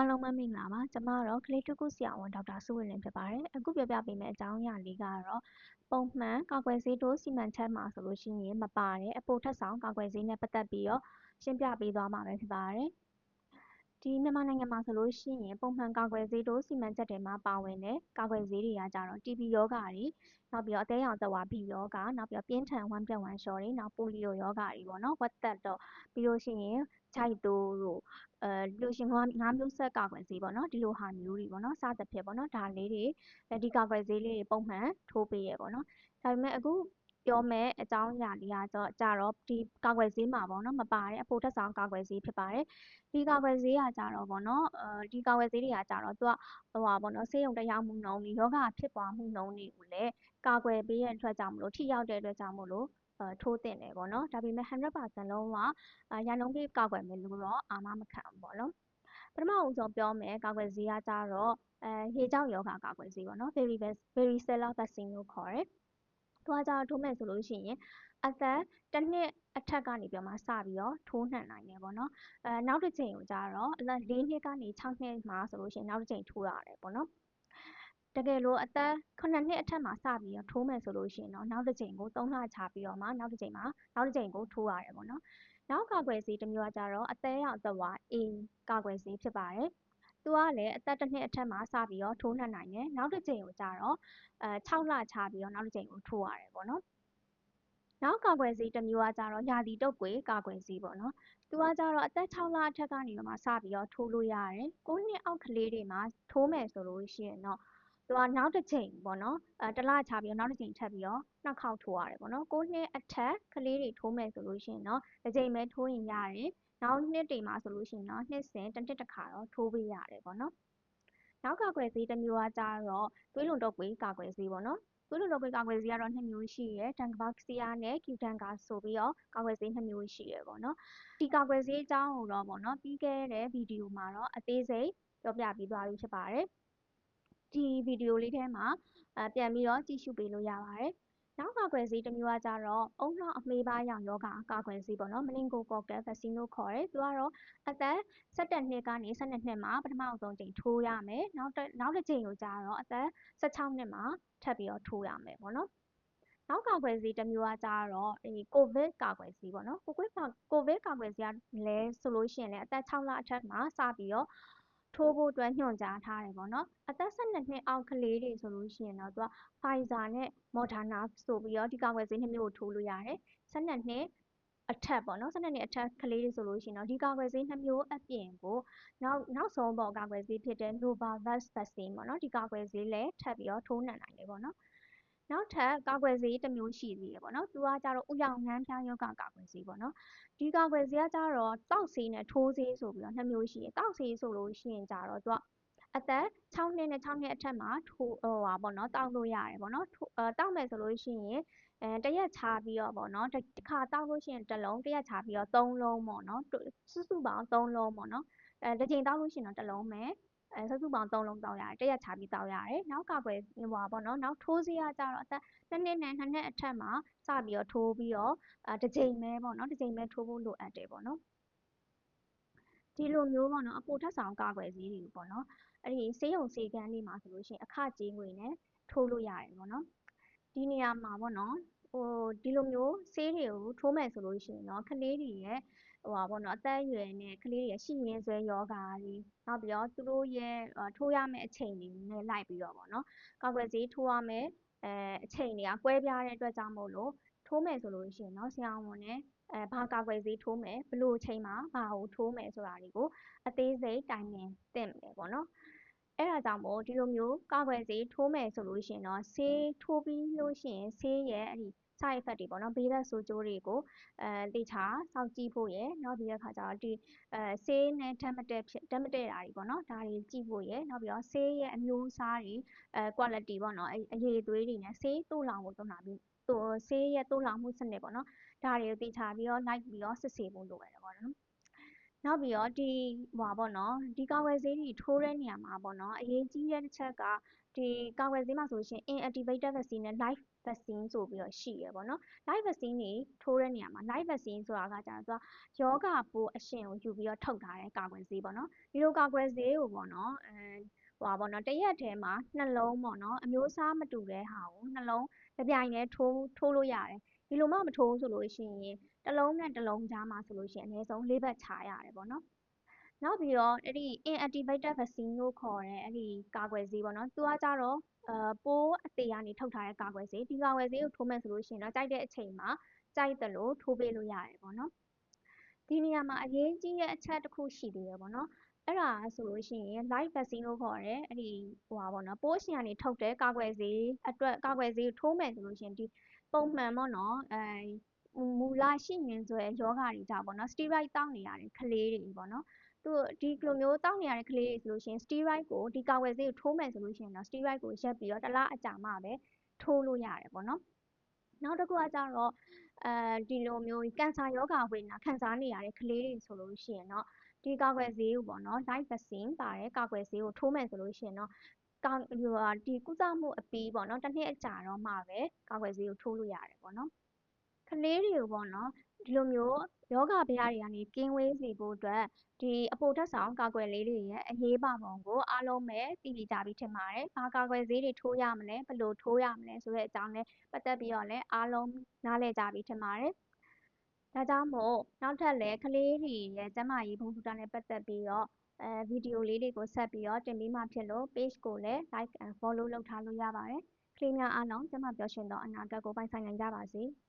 အားလုံးပဲမင်္ဂလာပါကျမကတော့ ကလေးတူးကူဆရာဝန်ဒေါက်တာစုဝေလွင်ဖြစ်ပါတယ်အခုပြောပြပေးမယ့်အကြောင်းအရာလေးကတော့ပုံမှန်ကာကွယ်ဆေးထိုးစီမံချက်မှာဆိုလို့ရှိရင်မပါတဲ့အပိုထက်ဆောင်ကာကွယ်ဆေးနဲ့ပတ်သက်ပြီးတော့ရှင်းပြပေးသွားမှာပဲဖြစ်ပါတယ် ဒီမြန်မာနိုင်ငံမှာဆိုလို့ရှိရင် ပုံမှန်ကာကွယ်ဆေးထိုး စီမံချက်တွေမှာ ပါဝင်တဲ့ ကာကွယ်ဆေးတွေကကြတော့ TB ရောဂါတွေ နောက်ပြီးတော့ အသေးရောင်သက်ဝါဘီရောဂါ နောက်ပြီးတော့ ပြင်းထန်ဝမ်းပြက်ဝမ်းလျှော်တွေ နောက် ပိုလီယိုရောဂါတွေပေါ့နော် ဝက်သက်တော့ပြီးလို့ရှိရင်ခြိုက်တိုးတို့အဲလူရှင် ငါးမျိုးဆက်ကာကွယ်ဆေးပေါ့နော် ဒီလိုဟာမျိုးတွေပေါ့နော် စသဖြင့်ပေါ့နော် ဒါလေးတွေ ဒီကာကွယ်ဆေးလေးတွေ ပုံမှန်ထိုးပေးရပေါ့နော် ဒါပေမဲ့ အခု ပြောမယ့်အကြောင်းအရာလေးကတော့ကြတော့ ဒီကာကွယ်ဆေးမှာပေါ့နော်မပါတဲ့အဖို့ထက်ဆောင်ကာကွယ်ဆေးဖြစ်ပါတယ် ဒီကာကွယ်ဆေးကကြတော့ပေါ့နော်အဲဒီကာကွယ်ဆေးတွေကကြတော့ သူကဟိုပါပေါ့နော်ဆေးရုံတက်ရောက်မှုနှုန်းတွေယောဂဖြစ်ပွားမှုနှုန်းတွေကိုလည်း ကာကွယ်ပေးရတဲ့အတွက်ကြောင့်မလို့ ထိရောက်တဲ့အတွက်ကြောင့်မလို့အဲထိုးတင်တယ်ပေါ့နော် ဒါပေမဲ့ 100%လုံးဝ ရာနှုန်းပြည့်ကာကွယ်မယ်လို့တော့ အာမမခံဘူးပေါ့နော် ပထမအဦးဆုံးပြောမယ်ကာကွယ်ဆေးကကြတော့အဲရေကြောင့်ယောဂကာကွယ်ဆေးပေါ့နော် varicella vaccine လို့ခေါ်တယ် သူကကြတော့ထိုးမယ်ဆိုလို့ရှိရင်အသက်တစ်နှစ်အထက်ကနေပြီးမှစပြီးတော့ထိုးနှံနိုင်တယ်ပေါ့နော်အဲနောက်တစ်ချိန်ကိုကြတော့အသက်၄နှစ်ကနေ6နှစ်မှာဆိုလို့ရှိရင်နောက်တစ်ချိန်ထိုးရတယ်ပေါ့နော်တကယ်လို့အသက်9နှစ်အထက်မှာစပြီးတော့ထိုးမယ်ဆိုလို့ရှိရင်တော့နောက်တစ်ချိန်ကို3လချပြီးတော့မှနောက်တစ်ချိန်မှာနောက်တစ်ချိန်ကိုထိုးရတယ်ပေါ့နော်နောက်ကာကွယ်ဆေးတစ်မျိုးကကြတော့အသက်ရောင်သက်ဝါ A ကာကွယ်ဆေးဖြစ်ပါတယ် သူကလည်းအသက်တစ်နှစ်အထက်မှာစပြီးတော့ထိုးနှံနိုင်တယ်နောက်တစ်ချိန်ကိုကြတော့အဲ6လချပြီးတော့နောက်တစ်ချိန်ကိုထိုးရတယ်ပေါ့နော်နောက်ကာကွယ်ဆေးတစ်မျိုးကကြတော့ရာသီတုပ်ကွေးကာကွယ်ဆေးပေါ့နော်သူကကြတော့အသက်6လအထက်ကနေမှစပြီးတော့ထိုးလို့ရတယ်9နှစ်အောက်ကလေးတွေမှာထိုးမယ်ဆိုလို့ရှိရင်တော့သူကနောက်တစ်ချိန်ပေါ့နော်အဲတစ်လချပြီးတော့နောက်တစ်ချိန်ထပ်ပြီးတော့နှစ်ခေါက်ထိုးရတယ်ပေါ့နော်9နှစ်အထက်ကလေးတွေထိုးမယ်ဆိုလို့ရှိရင်တော့တစ်ချိန်ပဲထိုးရင်ရတယ် နောက်နှစ်တွေမှာဆိုလို့ရှိရင်တော့နှစ်စဉ်တစ်နှစ်တစ်ခါတော့ထိုးပေးရတယ်ပေါ့နော်နောက်ကာကွယ်ဆေးတစ်မျိုးကကြတော့သွေးလွန်တုပ်ကွေးကာကွယ်ဆေးပေါ့နော်သွေးလွန်တုပ်ကွေးကာကွယ်ဆေးကတော့နှစ်မျိုးရှိရယ်တန်ကဘာဆီယာနဲ့ကျူတန်ကာဆိုပြီးတော့ကာကွယ်ဆေးနှစ်မျိုးရှိရယ်ပေါ့နော်ဒီကာကွယ်ဆေးအကြောင်းကိုတော့ပေါ့နော်ပြီးခဲ့တဲ့ဗီဒီယိုမှာတော့အသေးစိတ်ပြောပြပြီးသွားပြီဖြစ်ပါတယ်ဒီဗီဒီယိုလေးထဲမှာအပြန်ပြီးတော့ကြည့်ရှုပေးလို့ရပါတယ် နောက်ကာကွယ်ဆေးတစ်မျိုးကကြတော့အုံနောက်အမေးပါးရောင်ယောဂကာကွယ်ဆေးပေါ့နော်မလင်ကိုကော့ကယ်ဗက်ဆီလို့ခေါ်တယ် သူကတော့အသက်17နှစ်ကနေ12နှစ်မှာ ပထမအဆုံးချိန်ထိုးရမယ်နောက်နောက်တစ်ချိန်ကိုကြတော့အသက် 16 နှစ်မှာထပ်ပြီးတော့ထိုးရမယ်ပေါ့နော်နောက်ကာကွယ်ဆေးတစ်မျိုးကကြတော့ဒီကိုဗစ်ကာကွယ်ဆေးပေါ့နော်ကိုဗစ်ကိုဗစ်ကာကွယ်ဆေးကလည်းဆိုလို့ရှိရင်လည်းအသက်6လအထက်မှာစပြီးတော့ ထိုးဖို့အတွက်ညွှန်ကြားထားတယ်ပေါ့နော်အသက်12နှစ်အောက်ကလေးတွေဆိုလို့ရှိရင်တော့သူက Pfizer နဲ့ Moderna ဆိုပြီးတော့ဒီကာကွယ်ဆေးနှစ်မျိုးကိုထိုးလို့ရတယ်12နှစ်အထက်ပေါ့နော်12နှစ်အထက်ကလေးတွေဆိုလို့ရှိရင်တော့ဒီကာကွယ်ဆေးနှစ်မျိုးအပြင်ကိုနောက်နောက်ဆုံးပေါ့ကာကွယ်ဆေးဖြစ်တဲ့ Novavax vaccine ပေါ့နော်ဒီကာကွယ်ဆေးလည်းထပ်ပြီးတော့ထိုးနှံနိုင်တယ်ပေါ့နော် နောက်ထပ်ကာကွယ်ဆေးတစ်မျိုးရှိသေးတယ်ပေါ့နော်သူကကြတော့ဥယောင်ငန်းဖျားယောဂကာကွယ်ဆေးပေါ့နော်ဒီကာကွယ်ဆေးကကြတော့တောက်ဆေးနဲ့ထိုးဆေးဆိုပြီးတော့နှစ်မျိုးရှိတယ်တောက်ဆေးဆိုလို့ရှိရင်ကြတော့သူကအသက်6နှစ်နဲ့6နှစ်အထက်မှာထိုးဟိုပါပေါ့နော်တောက်လို့ရတယ်ပေါ့နော်အဲတောက်မယ်ဆိုလို့ရှိရင်အဲတရက်ချပြီးတော့ပေါ့နော်တစ်ခါတောက်လို့ရှိရင်တစ်လုံးတရက်ချပြီးတော့3လုံးပေါ့နော်စုစုပေါင်း3လုံးပေါ့နော်အဲတစ်ချိန်တောက်လို့ရှိရင်တော့တစ်လုံးပဲ အဲစုစုပေါင်း3လုံးတောက်ရတယ်တရက်ချပြီးတောက်ရတယ်နောက်ကာကွယ်ဟိုပါပေါ့နော်နောက်ထိုးဆေးကကြတော့အသက်2နှစ်နဲ့2နှစ်အထက်မှာစပြီးတော့ထိုးပြီးတော့အဲတစ်ချိန်ပဲပေါ့နော်တစ်ချိန်ပဲထိုးဖို့လိုအပ်တယ်ပေါ့နော်ဒီလိုမျိုးပေါ့နော်အပိုထက်ဆောင်ကာကွယ်ဆေးတွေပေါ့နော်အဲ့ဒီဆေးရုံဆေးကန်းလေးမှာဆိုလို့ရှိရင်အခကြေးငွေနဲ့ထိုးလို့ရတယ်ပေါ့နော်ဒီနေရာမှာပေါ့နော်ဟိုဒီလိုမျိုးဆေးတွေကိုထိုးမယ်ဆိုလို့ရှိရင်တော့ကလေးတွေရဲ့ ဟိုပါပေါ့နော် အသက်အရွယ်နဲ့ ကလေးတွေရဲ့ ရှိရင်းဆွဲယောဂါတွေ နောက်ပြီးတော့ သူတို့ရဲ့ ထိုးရမယ့်အချိန်တွေနဲ့ လိုက်ပြီးတော့ပေါ့နော် ကာကွယ်ဆေးထိုးရမယ့်အဲအချိန်တွေက ကွဲပြားတဲ့အတွက်ကြောင့်မို့လို့ ထိုးမယ်ဆိုလို့ရှိရင်တော့ဆရာဝန်နဲ့အဲဘာကာကွယ်ဆေးထိုးမယ်ဘလို့အချိန်မှာ ဘာကို ထိုးမယ်ဆိုတာတွေကို အသေးစိတ်တိုင်ပင်သင့်တယ်ပေါ့နော် အဲ့ဒါကြောင့်မို့ဒီလိုမျိုးကာကွယ်ဆေးထိုးမယ်ဆိုလို့ရှိရင်တော့ဆေးထိုးပြီးလို့ရှိရင်ဆေးရဲ့အဲ့ဒီ side effect တွေပေါ့နော်ဘေးဘက်ဆိုးကျိုးတွေကိုအဲသေချာစောင့်ကြည့်ဖို့ရယ်နောက်ပြီးတဲ့အခါကျတော့ဒီအဲဆေးနဲ့ဓာတ်မတည့်ဖြစ်ဓာတ်မတည့်တာတွေပေါ့နော်ဒါတွေကြည့်ဖို့ရယ်နောက်ပြီးတော့ဆေးရဲ့အမျိုးအစားတွေအဲ quality ပေါ့နော်အရေးသွေးတွေနဲ့ဆေးတိုးလောင်ဖို့သုံးတာပြီးသူဆေးရဲ့တိုးလောင်မှုစနစ်ပေါ့နော်ဒါတွေကိုသေချာပြီးတော့လိုက်ပြီးတော့စစ်ဆေးဖို့လိုရတယ်ပေါ့နော် နောက်ပြီးတော့ဒီဟိုပါပေါ့နော်ဒီကာကွယ်ဆေးတွေထိုးတဲ့နေရာမှာပေါ့နော်အရေးကြီးတဲ့တစ်ချက်ကဒီကာကွယ်ဆေးမှာဆိုလို့ရှိရင် inactivated vaccine နဲ့ live vaccine ဆိုပြီးတော့ရှိရယ်ပေါ့နော် live vaccine တွေထိုးတဲ့နေရာမှာ live vaccine ဆိုတာကကျတော့သူကယောဂပိုးအရှင်ကိုယူပြီးတော့ထုတ်ထားတဲ့ကာကွယ်ဆေးပေါ့နော်ဒီလိုကာကွယ်ဆေးကိုပေါ့နော်အဲဟိုပါပေါ့နော်တစ်ရက်ထဲမှာနှလုံးပေါ့နော်အမျိုးအစားမတူတဲ့ဟာကိုနှလုံးတစ်ပြိုင်တည်းထိုးထိုးလို့ရတယ်ဒီလိုမှမထိုးဆိုလို့ရှိရင် တစ်လုံးနဲ့တစ်လုံးကြားမှာဆိုလို့ရှိရင်အနည်းဆုံး၄ဘက်ခြားရတယ်ပေါ့နော်နောက်ပြီးတော့အဲ့ဒီ inactivated vaccine လို့ခေါ်တဲ့အဲ့ဒီကာကွယ်ဆေးပေါ့နော်သူကကြတော့အာပိုးအသေးကနေထုတ်ထားတဲ့ကာကွယ်ဆေးဒီကာကွယ်ဆေးကိုထိုးမယ်ဆိုလို့ရှိရင်တော့ကြိုက်တဲ့အချိန်မှာကြိုက်သလိုထိုးပေးလို့ရတယ်ပေါ့နော်ဒီနေရာမှာအရေးကြီးတဲ့အချက်တစ်ခုရှိသေးတယ်ပေါ့နော်အဲ့ဒါဆိုလို့ရှိရင် live vaccine လို့ခေါ်တဲ့အဲ့ဒီဟိုပါပေါ့နော်ပိုးရှင်ကနေထုတ်တဲ့ကာကွယ်ဆေးအတွက်ကာကွယ်ဆေးထိုးမယ်ဆိုလို့ရှိရင်ဒီပုံမှန်ပေါ့နော်အဲ မူလရှိနေဆိုရဲယောဂါတွေကြောင့်ပေါ့နော် steroid တောင်းနေရတဲ့ကလေးတွေပေါ့နော်သူဒီလိုမျိုးတောင်းနေရတဲ့ကလေးတွေဆိုလို့ရှိရင် steroid ကိုဒီကာကွယ်ဆေးကိုထိုးမယ်ဆိုလို့ရှိရင်တော့ steroid ကိုရက်ပြီးတော့တစ်လအကြာမှပဲထိုးလို့ရတယ်ပေါ့နော်နောက်တစ်ခုကကြတော့အဲဒီလိုမျိုးကင်ဆာရောဂါဝေဒနာခံစားနေရတဲ့ကလေးတွေဆိုလို့ရှိရင်တော့ဒီကာကွယ်ဆေးကိုပေါ့နော် live vaccine ပါတဲ့ကာကွယ်ဆေးကိုထိုးမယ်ဆိုလို့ရှိရင်တော့ကာဟိုဟာဒီကုသမှုအပြီးပေါ့နော်တစ်နှစ်အကြာတော့မှပဲကာကွယ်ဆေးကိုထိုးလို့ရတယ်ပေါ့နော် ကလေးတွေကိုပေါ့နော်ဒီလိုမျိုးယောဂဗျာတွေကနေကင်းဝေးစေဖို့အတွက်ဒီအပိုထက်ဆောင်ကာကွယ်လေးတွေရဲ့အရေးပါပုံကိုအားလုံးပဲသိပြီးကြပြီထင်ပါတယ်။ဘာကာကွယ်ဆေးတွေထိုးရမလဲဘယ်လိုထိုးရမလဲဆိုတဲ့အကြောင်းလည်းပတ်သက်ပြီးတော့လည်းအားလုံးနားလည်ကြပြီထင်ပါတယ်။ဒါကြောင့်မို့နောက်ထပ်လည်းကလေးတွေရဲ့ကျန်းမာရေးဘုံထူတာနဲ့ပတ်သက်ပြီးတော့အဲဗီဒီယိုလေးတွေကိုဆက်ပြီးတော့တင်ပေးမှဖြစ်လို့ page ကိုလည်း like and follow လုပ်ထားလို့ရပါတယ်။ကလေးများအားလုံးကျန်းမာပျော်ရွှင်သောအနာဂတ်ကိုပိုင်ဆိုင်နိုင်ကြပါစေ။